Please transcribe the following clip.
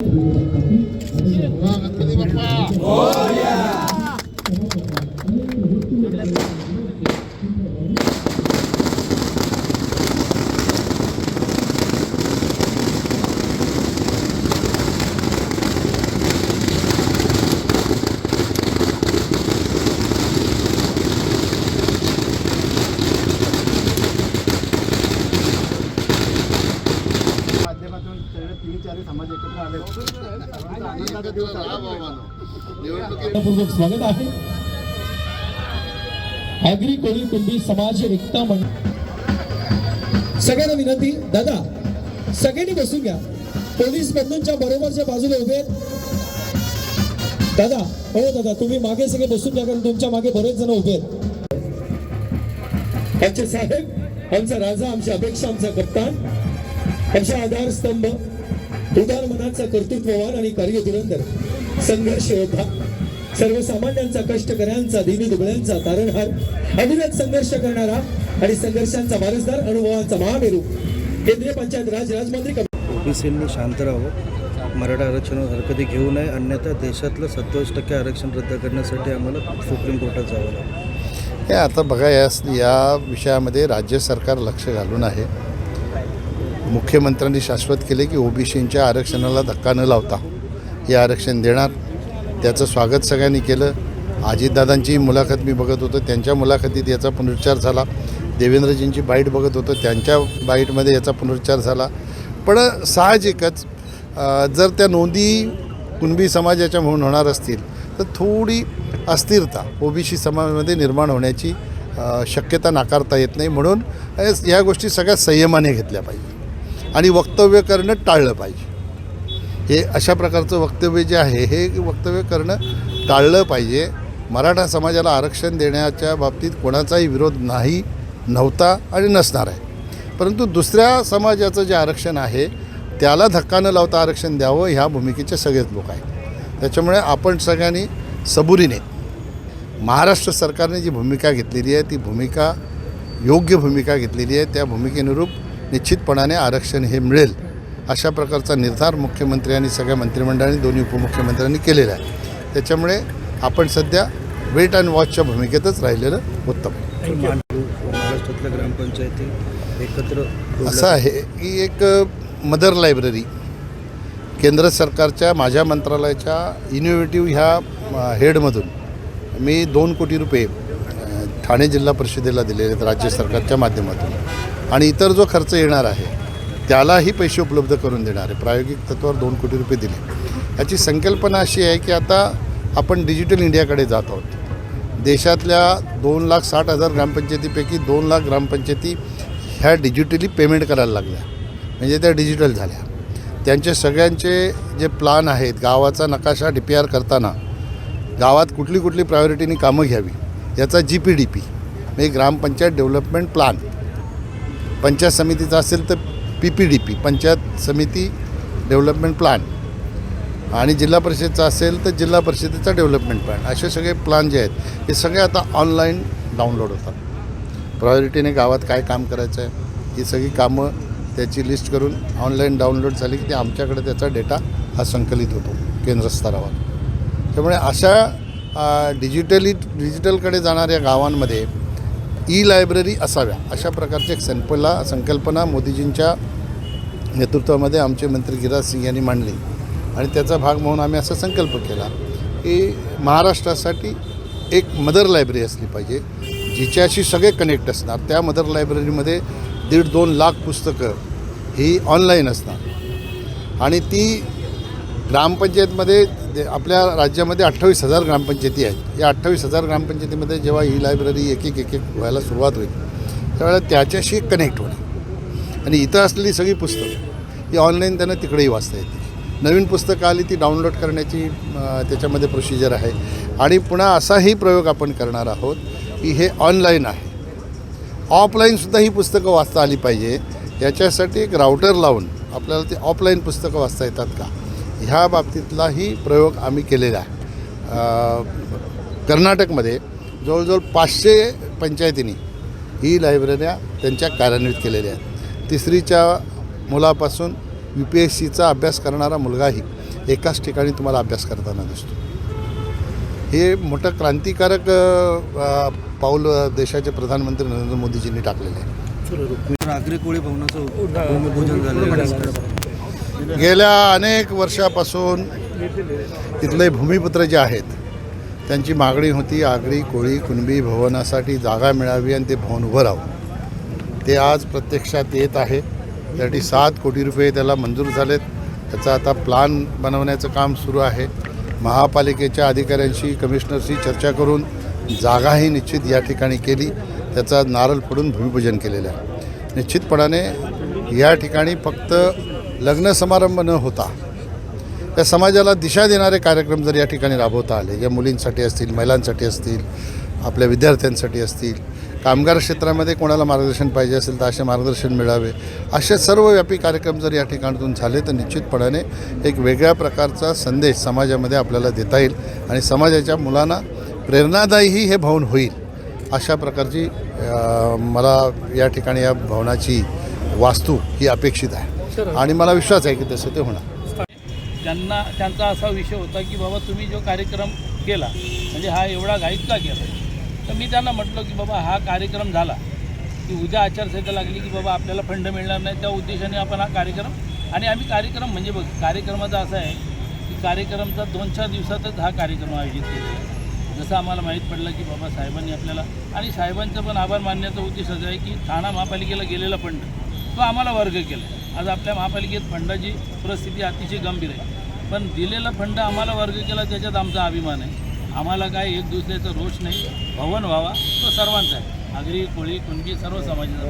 Wow, that's really what wow. समाज एकत्र आले. आनंदाचा दिवस स्वागत आहे आगरी कोळी कुंभी समाज एकता मंडळ सगळ्यांना विनंती दादा सगळ्यांनी बसून घ्या. पोलीस बंधूंच्या बरोबरच्या बाजूला उभे आहेत. दादा हो दादा तुम्ही मागे सगळे बसून घ्या कारण तुमच्या मागे बरेच जण उभे आहेत. आमचे साहेब आमचा राजा आमची अपेक्षा आमचा कप्तान आमचा आधारस्तंभ. उदार मनाचा कर्तृत्ववान आणि कार्यधुरंदर संघर्ष योद्धा सर्वसामान्यांचा कष्टकऱ्यांचा दिनी दुबळ्यांचा तारणहार अविरत संघर्ष करणारा आणि संघर्षांचा वारसदार अनुभवांचा महामेरू केंद्रीय पंचायत राज राज्यमंत्री कप- ओबीसींनी शांत राहावं. मराठा आरक्षणावर हरकती घेऊ नये अन्यथा देशातलं सत्तावीस टक्के आरक्षण रद्द करण्यासाठी आम्हाला सुप्रीम कोर्टात जावं लागेल. हे आता बघा या या विषयामध्ये राज्य सरकार लक्ष घालून आहे. मुख्यमंत्र्यांनी शाश्वत केले की ओबीसींच्या आरक्षणाला धक्का न लावता हे आरक्षण देणार. त्याचं स्वागत सगळ्यांनी केलं. अजितदादांची मुलाखत मी बघत होतो. त्यांच्या मुलाखतीत याचा पुनरुच्चार झाला. देवेंद्रजींची बाईट बघत होतो. त्यांच्या बाईटमध्ये याचा पुनरुच्चार झाला. पण साहजिकच जर त्या नोंदी कुणबी समाजाच्या म्हणून होणार असतील तर थोडी अस्थिरता ओबीसी समाजामध्ये निर्माण होण्याची शक्यता नाकारता येत नाही. म्हणून या गोष्टी सगळ्या संयमाने घेतल्या पाहिजे. आणि वक्तव्य करणं टाळलं पाहिजे. हे अशा प्रकारचं वक्तव्य जे आहे हे वक्तव्य करणं टाळलं पाहिजे. मराठा समाजाला आरक्षण देण्याच्या बाबतीत कोणाचाही विरोध नाही नव्हता आणि नसणार आहे. परंतु दुसऱ्या समाजाचं जे आरक्षण आहे त्याला धक्का न लावता आरक्षण द्यावं ह्या भूमिकेचे सगळेच लोक आहेत. त्याच्यामुळे आपण सगळ्यांनी सबुरीने महाराष्ट्र सरकारने जी भूमिका घेतलेली आहे ती भूमिका योग्य भूमिका घेतलेली आहे त्या भूमिकेनुरूप निश्चितपणाने आरक्षण हे मिळेल अशा प्रकारचा निर्धार मुख्यमंत्री आणि सगळ्या मंत्रिमंडळाने दोन्ही उपमुख्यमंत्र्यांनी केलेला आहे. त्याच्यामुळे आपण सध्या वेट अँड वॉचच्या भूमिकेतच राहिलेलं उत्तम महाराष्ट्रातल्या ग्रामपंचायती एकत्र असं आहे. की एक मदर लायब्ररी. केंद्र सरकारच्या माझ्या मंत्रालयाच्या इनोव्हेटिव्ह ह्या हेडमधून मी दोन कोटी रुपये ठाणे जिल्हा परिषदेला दिलेले आहेत राज्य सरकारच्या माध्यमातून. आणि इतर जो खर्च येणार आहे त्यालाही पैसे उपलब्ध करून देणार आहे. प्रायोगिक तत्वावर दोन कोटी रुपये दिले. याची संकल्पना अशी आहे की आता आपण डिजिटल इंडियाकडे जात आहोत. देशातल्या दोन लाख साठ हजार ग्रामपंचायतीपैकी दोन लाख ग्रामपंचायती ह्या डिजिटली पेमेंट करायला लागल्या. म्हणजे त्या डिजिटल झाल्या. त्यांचे सगळ्यांचे जे प्लान आहेत गावाचा नकाशा डी पी आर करताना गावात कुठली कुठली प्रायोरिटीने कामं घ्यावी याचा जी पी डी पी म्हणजे ग्रामपंचायत डेव्हलपमेंट प्लान. पंचायत समितीचा असेल तर P P D P panchayat समिती डेव्हलपमेंट प्लॅन. आणि जिल्हा परिषदचा असेल तर जिल्हा परिषदेचा डेव्हलपमेंट प्लॅन. असे सगळे प्लॅन जे आहेत हे सगळे आता ऑनलाईन डाउनलोड होतात. प्रायोरिटीने गावात काय काम करायचं आहे ही सगळी कामं त्याची लिस्ट करून ऑनलाईन डाउनलोड झाली की ते आमच्याकडे त्याचा डेटा हा संकलित होतो केंद्रस्तरावर त्यामुळे अशा डिजिटली डिजिटलकडे जाणाऱ्या गावांमध्ये ई लायब्ररी असाव्या अशा प्रकारची एक संपला संकल्पना मोदीजींच्या नेतृत्वामध्ये आमचे मंत्री गिराज सिंग यांनी मांडली. आणि त्याचा भाग म्हणून आम्ही असा संकल्प केला की महाराष्ट्रासाठी एक मदर लायब्ररी असली पाहिजे जिच्याशी सगळे कनेक्ट असणार. त्या मदर लायब्ररीमध्ये दीड दोन लाख पुस्तकं ही ऑनलाईन असणार. आणि ती ग्रामपंचायतमध्ये दे- आपल्या राज्यामध्ये अठ्ठावीस हजार ग्रामपंचायती आहेत. या अठ्ठावीस हजार ग्रामपंचायतीमध्ये जेव्हा ही लायब्ररी एक एक एक एक व्हायला सुरुवात होईल त्यावेळेला त्याच्याशी कनेक्ट होणे आणि इथं असलेली सगळी पुस्तकं ही ऑनलाईन त्यांना तिकडेही वाचता येतील. नवीन पुस्तकं आली ती डाउनलोड करण्याची त्याच्यामध्ये प्रोसिजर आहे. आणि पुन्हा असाही प्रयोग आपण करणार आहोत की हे ऑनलाईन आहे. ऑफलाईनसुद्धा ही पुस्तकं वाचता आली पाहिजे. याच्यासाठी एक राऊटर लावून आपल्याला ते ऑफलाईन पुस्तकं वाचता येतात का? ह्या बाबतीतलाही प्रयोग आम्ही केलेला आहे. कर्नाटकमध्ये जवळजवळ पाचशे पंचायतींनी ही लायब्रऱ्या त्यांच्या कार्यान्वित केलेल्या आहेत. तिसरीच्या मुलापासून यू पी एस सीचा अभ्यास करणारा मुलगाही एकाच ठिकाणी तुम्हाला अभ्यास करताना दिसतो. हे मोठं क्रांतिकारक पाऊल देशाचे प्रधानमंत्री नरेंद्र मोदीजींनी टाकलेलं आहे. आग्रे कोळी भवनाचं भूमिपूजन झालं आहे. गेल्या अनेक वर्षापासून तिथले भूमिपुत्र जे आहेत त्यांची मागणी होती आगरी कोळी कुणबी भवनासाठी जागा मिळावी आणि ते भवन उभं राहावं. ते आज प्रत्यक्षात येत आहे. त्यासाठी सात कोटी रुपये त्याला मंजूर झालेत. त्याचा आता प्लान बनवण्याचं काम सुरू आहे. महापालिकेच्या अधिकाऱ्यांशी कमिशनरशी चर्चा करून जागाही निश्चित या ठिकाणी केली. त्याचा नारळ फोडून भूमिपूजन केलेलं आहे. निश्चितपणाने या ठिकाणी फक्त लग्न समारंभ न होता त्या समाजाला दिशा देणारे कार्यक्रम जर या ठिकाणी राबवता आले या मुलींसाठी असतील महिलांसाठी असतील आपल्या विद्यार्थ्यांसाठी असतील कामगार क्षेत्रामध्ये कोणाला मार्गदर्शन पाहिजे असेल तर असे मार्गदर्शन मिळावे. असे सर्वव्यापी कार्यक्रम जर या ठिकाणातून झाले तर निश्चितपणाने एक वेगळ्या प्रकारचा संदेश समाजामध्ये आपल्याला देता येईल आणि समाजाच्या मुलांना प्रेरणादायीही हे भवन होईल अशा प्रकारची मला या ठिकाणी या भवनाची वास्तू ही अपेक्षित आहे. आणि मला विश्वास आहे की तसं ते होणार. त्यांना त्यांचा असा विषय होता की बाबा तुम्ही जो कार्यक्रम केला म्हणजे हा एवढा घाईत का केला? तर मी त्यांना म्हटलं की बाबा हा कार्यक्रम झाला की उद्या आचारसंहिता लागली की बाबा आपल्याला फंड मिळणार नाही त्या उद्देशाने आपण हा कार्यक्रम आणि आम्ही कार्यक्रम म्हणजे बघ कार्यक्रमाचा असा आहे की कार्यक्रमचा दोन चार दिवसातच हा कार्यक्रम आयोजित केलेला आहे. जसं आम्हाला माहीत पडलं की बाबा साहेबांनी आपल्याला आणि साहेबांचं पण आभार मानण्याचा उद्देश असा आहे की ठाणा महापालिकेला गेलेला फंड. तो आम्हाला वर्ग केला आज आपल्या महापालिकेत फंडाची परिस्थिती अतिशय गंभीर आहे. पण दिलेला फंड आम्हाला वर्ग केला त्याच्यात आमचा अभिमान आहे. आम्हाला काय एक दुसऱ्याचा रोष नाही. भवन व्हावा तो सर्वांचा आहे. आगरी कोळी कुणबी सर्व समाजाचा